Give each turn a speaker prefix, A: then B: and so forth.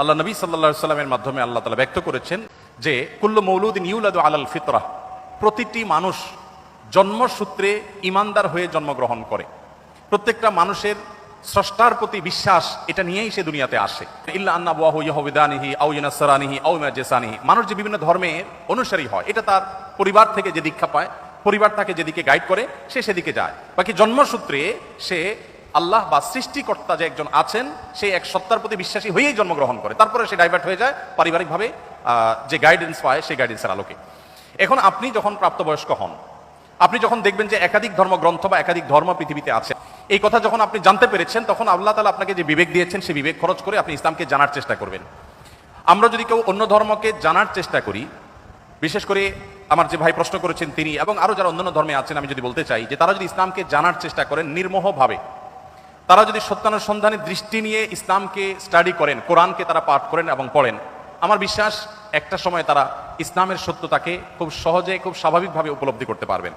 A: আল্লাহ নবী সাল্লা সাল্লামের মাধ্যমে আল্লাহ তালা ব্যক্ত করেছেন যে, কুল্লু মৌলুদ্দিন ইউলাদু আলাল ফিতরা, প্রতিটি মানুষ জন্মসূত্রে ইমানদার হয়ে জন্মগ্রহণ করে। প্রত্যেকটা মানুষের স্রষ্টার প্রতি বিশ্বাস এটা নিয়েই সে দুনিয়াতে আসে। ইল্লা আন্না বুয়াহু ইয়াহবিদানিহি আউ ইউনাসরানিহি আউ ইমাজেসানিহি মানুষ যে বিভিন্ন ধর্মের অনুসারী হয়, এটা তার পরিবার থেকে যে দীক্ষা পায়, পরিবার তাকে যেদিকে গাইড করে, সে সেদিকে যায়। বাকি জন্মসূত্রে সে আল্লাহ বা সৃষ্টিকর্তা যে একজন আছেন, সে এক সত্তার প্রতি বিশ্বাসী হয়েই জন্মগ্রহণ করে। তারপরে সে ডাইভার্ট হয়ে যায় পারিবারিকভাবে যে গাইডেন্স পায় সেই গাইডেন্সের আলোকে। এখন আপনি যখন প্রাপ্তবয়স্ক হন, আপনি যখন দেখবেন যে একাধিক ধর্মগ্রন্থ বা একাধিক ধর্ম পৃথিবীতে আছে, এই কথা যখন আপনি জানতে পেরেছেন, তখন আল্লাহ তালা আপনাকে যে বিবেক দিয়েছেন সেই বিবেক খরচ করে আপনি ইসলামকে জানার চেষ্টা করবেন। আমরা যদি কেউ অন্য ধর্মকে জানার চেষ্টা করি, বিশেষ করে আমার যে ভাই প্রশ্ন করেছেন তিনি এবং আরও যারা অন্যান্য ধর্মে আছেন, আমি যদি বলতে চাই যে তারা যদি ইসলামকে জানার চেষ্টা করেন নির্মোহভাবে তারা যদি সত্যানুসন্ধানের দৃষ্টি নিয়ে ইসলামকে স্টাডি করেন, কোরআনকে তারা পাঠ করেন এবং পড়েন, আমার বিশ্বাস একটা সময় তারা ইসলামের সত্যতাকে খুব সহজে, খুব স্বাভাবিকভাবে উপলব্ধি করতে পারবেন।